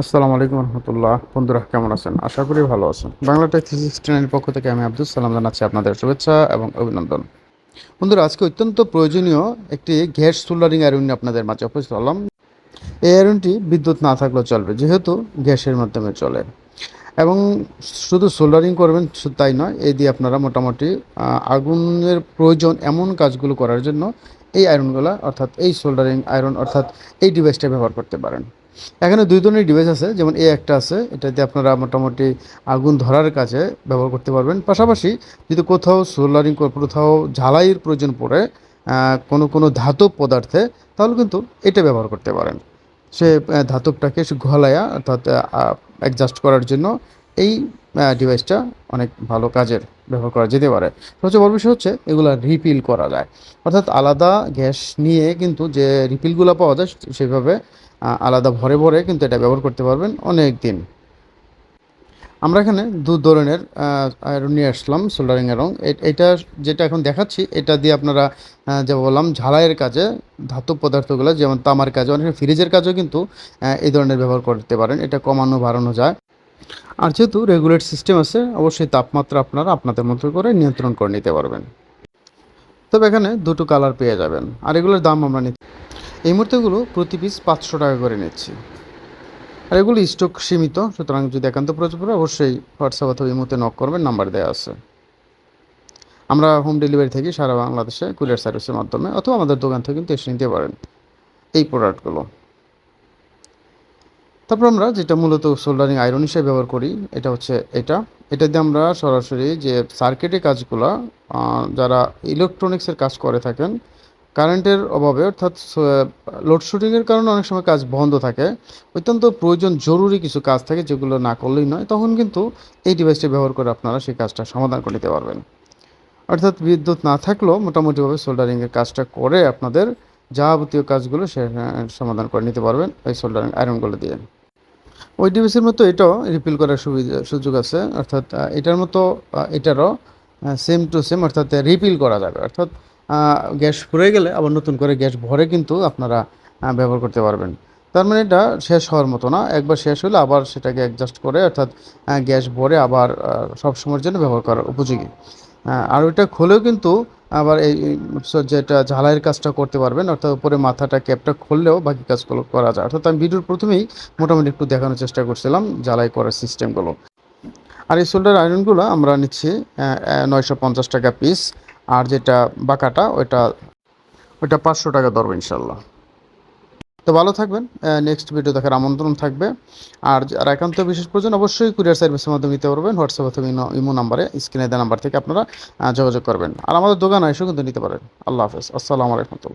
আসসালামু আলাইকুম রহমতুল্লাহ। বন্ধুরা, কেমন আছেন? আশা করি ভালো আছেন। বাংলা টেক পক্ষ থেকে আমি আব্দুল সালাম জানাচ্ছি আপনাদের শুভেচ্ছা এবং অভিনন্দন। বন্ধুরা, আজকে অত্যন্ত প্রয়োজনীয় একটি গ্যাস সোল্ডারিং আয়রন আপনাদের মাঝে উপস্থিত হলাম। এই আয়রনটি বিদ্যুৎ না থাকলেও চলবে, যেহেতু গ্যাসের মাধ্যমে চলে। এবং শুধু সোল্ডারিং করবেন তাই নয় এই দিয়ে আপনারা মোটামুটি আগুনের প্রয়োজন এমন কাজগুলো করার জন্য এই আয়রনগুলো অর্থাৎ এই সোল্ডারিং আয়রন অর্থাৎ এই ডিভাইসটা ব্যবহার করতে পারেন। এখানে দুই ধরনের ডিভাইস আছে, যেমন এ একটা আছে, এটাতে আপনারা মোটামুটি আগুন ধরার কাছে ব্যবহার করতে পারবেন। পাশাপাশি যদি কোথাও সোলারিং কোথাও ঝালাইয়ের প্রয়োজন পড়ে কোনো কোনো ধাতব পদার্থে, তাহলে কিন্তু এটা ব্যবহার করতে পারেন। সে ধাতবটাকে সে ঘলায়া অর্থাৎ অ্যাডজাস্ট করার জন্য এই ডিভাইসটা অনেক ভালো কাজের ব্যবহার করা যেতে পারে। সবচেয়ে বড় বিষয় হচ্ছে এগুলো রিপিল করা যায়। অর্থাৎ আলাদা গ্যাস নিয়ে কিন্তু যে রিপিলগুলো পাওয়া যায়, সেভাবে আলাদা ভরে ভরে কিন্তু এটা ব্যবহার করতে পারবেন অনেক দিন আমরা এখানে দু ধরনের আয়রন নিয়ে আসলাম সোল্ডারিং আয়রন এটা যেটা এখন দেখাচ্ছি, এটা দিয়ে আপনারা যা বললাম, ঝালাইয়ের কাজে ধাতব পদার্থগুলো, যেমন তামার কাজে, অনেক ফ্রিজের কাজেও কিন্তু এই ধরনের ব্যবহার করতে পারেন। এটা কমানো, বাড়ানো যায়। আর যেহেতু রেগুলেট সিস্টেম আছে, অবশ্যই তাপমাত্রা আপনারা আপনাদের মতো করে নিয়ন্ত্রণ করে নিতে পারবেন। তবে এখানে দুটো কালার পেয়ে যাবেন, আর এগুলোর দাম আমরা নিচ্ছি এই মুহূর্তেগুলো প্রতি পিস পাঁচশো টাকা করে নিচ্ছি। আর এগুলো স্টক সীমিত, সুতরাং যদি একান্ত প্রয়োজন পড়ে, অবশ্যই হোয়াটসঅ্যাপ অথবা এই মুহূর্তে নক করবেন নাম্বার দেওয়া আছে। আমরা হোম ডেলিভারি থেকে সারা বাংলাদেশে কুরিয়ার সার্ভিসের মাধ্যমে অথবা আমাদের দোকান থেকে কিন্তু এসে নিতে পারেন এই প্রোডাক্টগুলো তারপর আমরা যেটা মূলত সোল্ডারিং আয়রন হিসেবে ব্যবহার করি, এটা হচ্ছে এটা। এটা দিয়ে আমরা সরাসরি যে সার্কিটের কাজগুলো যারা ইলেকট্রনিক্সের কাজ করে থাকেন কারেন্টের অভাবে, অর্থাৎ লোডশেডিংয়ের কারণে অনেক সময় কাজ বন্ধ থাকে, অত্যন্ত প্রয়োজন জরুরি কিছু কাজ থাকে যেগুলো না করলেই নয়, তখন কিন্তু এই ডিভাইসটি ব্যবহার করে আপনারা সেই কাজটা সমাধান করে নিতে পারবেন। অর্থাৎ বিদ্যুৎ না থাকলেও মোটামুটিভাবে সোল্ডারিংয়ের কাজটা করে আপনাদের যাবতীয় কাজগুলো সে সমাধান করে নিতে পারবেন এই সোল্ডারিং আয়রনগুলো দিয়ে। ওই ডিভাইসের মতো এটাও রিপিল করার সুবিধা, সুযোগ আছে। অর্থাৎ এটার মতো এটারও সেম টু সেম অর্থাৎ রিপিল করা যাবে। অর্থাৎ গ্যাস ফুরে গেলে আবার নতুন করে গ্যাস ভরে কিন্তু আপনারা ব্যবহার করতে পারবেন। তার মানে এটা শেষ হওয়ার মতো না। একবার শেষ হলে আবার সেটাকে অ্যাডজাস্ট করে, অর্থাৎ গ্যাস ভরে আবার সব সময়ের জন্য ব্যবহার করার উপযোগী। আর ওইটা খুলেও কিন্তু আবার এই যেটা ঝালাইয়ের কাজটা করতে পারবেন, অর্থাৎ উপরে মাথাটা ক্যাপটা খুললেও বাকি কাজগুলো করা যায়। অর্থাৎ আমি ভিডিওর প্রথমেই মোটামুটি একটু দেখানোর চেষ্টা করছিলাম ঝালাই করার সিস্টেমগুলো। আর এই সোল্ডার আয়রনগুলো আমরা নিচ্ছি নয়শো পঞ্চাশ টাকা পিস। আর যেটা বাঁকাটা, ওইটা ওইটা পাঁচশো টাকা ধরবো ইনশাল্লাহ। তো ভালো থাকবেন। নেক্সট ভিডিও দেখার আমন্ত্রণ থাকবে। আর যারা একান্ত বিশেষ প্রয়োজন, অবশ্যই কুরিয়ার সার্ভিসের মাধ্যমে নিতে পারবেন। হোয়াটসঅ্যাপ অথবা ইমো- নাম্বারে স্ক্রিনে দেওয়া নাম্বার থেকে আপনারা যোগাযোগ করবেন। আর আমাদের দোকানে এসেও কিন্তু নিতে পারেন। আল্লাহ হাফেজ। আসসালামু আলাইকুম